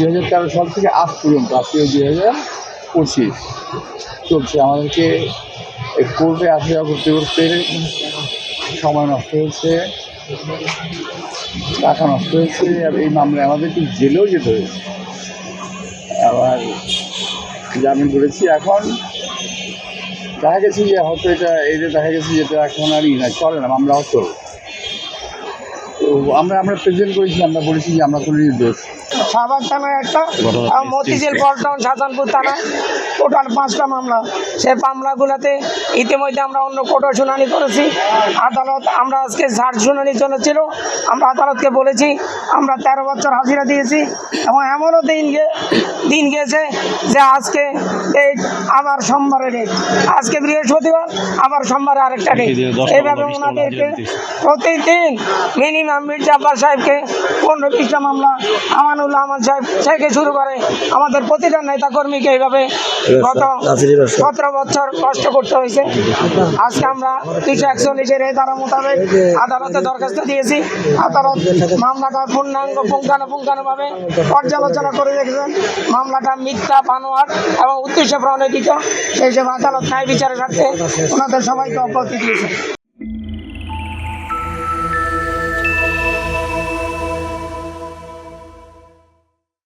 দুই হাজার তেরো সাল থেকে আজ পর্যন্ত, আজকে দুই হাজার পঁচিশ। চলছে আমাদেরকে কোর্টে আসা যাওয়া করতে করতে সময় নষ্ট হয়েছে, টাকা নষ্ট হয়েছে, আর এই মামলায় আমাদেরকে জেলেও যেতে হয়েছে। আবার জামিন করেছি এখন। দেখা গেছে যে হয়তো এটা, এই যে দেখা গেছে যেটা এখন আর ই না, চলে না মামলা অচল তো আমরা আমরা প্রেজেন্ট করেছি, আমরা বলেছি যে আমরা কোনো নির্দোষ। শাহবাগ থানায় একটা। আর মতিঝিল পল্টন শাহজাহানপুর থানায় টোটাল পাঁচটা মামলা। সেই মামলাগুলোতে ইতিমধ্যে আমরা অন্য কোর্টে শুনানি করেছি। আদালত আমরা আজকে ঝাড় শুনানির জন্য ছিল। আমরা আদালতকে বলেছি আমরা তেরো বছর হাজিরা দিয়েছি এবং এমনও দিন গে- দিন গেছে যে আজকে এই আবার সোমবারে ডেট আজকে বৃহস্পতিবার আবার সোমবারে আরেকটা ডেট এইভাবে ওনাদেরকে প্রতিদিন মিনিমাম মির্জা আব্বাস সাহেবকে পনেরো বিশটা মামলা আমানুল্লাহ আহমদ সাহেব থেকে শুরু করে আমাদের প্রতিটা নেতা কর্মীকে এইভাবে গত সতেরো বছর কষ্ট করতে হয়েছে। আজকে আমরা দুশো একচল্লিশের এই ধারা মোতাবেক আদালতে দরখাস্ত দিয়েছি। আদালত মামলাটা পূর্ণাঙ্গ পুঙ্খানুপুঙ্খানুভাবে পর্যালোচনা করে দেখেছেন মামলাটা মিথ্যা বানোয়ার এবং উদ্দেশ্য প্রণোদিত। সেই হিসেবে আদালত ন্যায় বিচারের স্বার্থে ওনাদের সবাইকে অব্যাহতি দিয়েছে।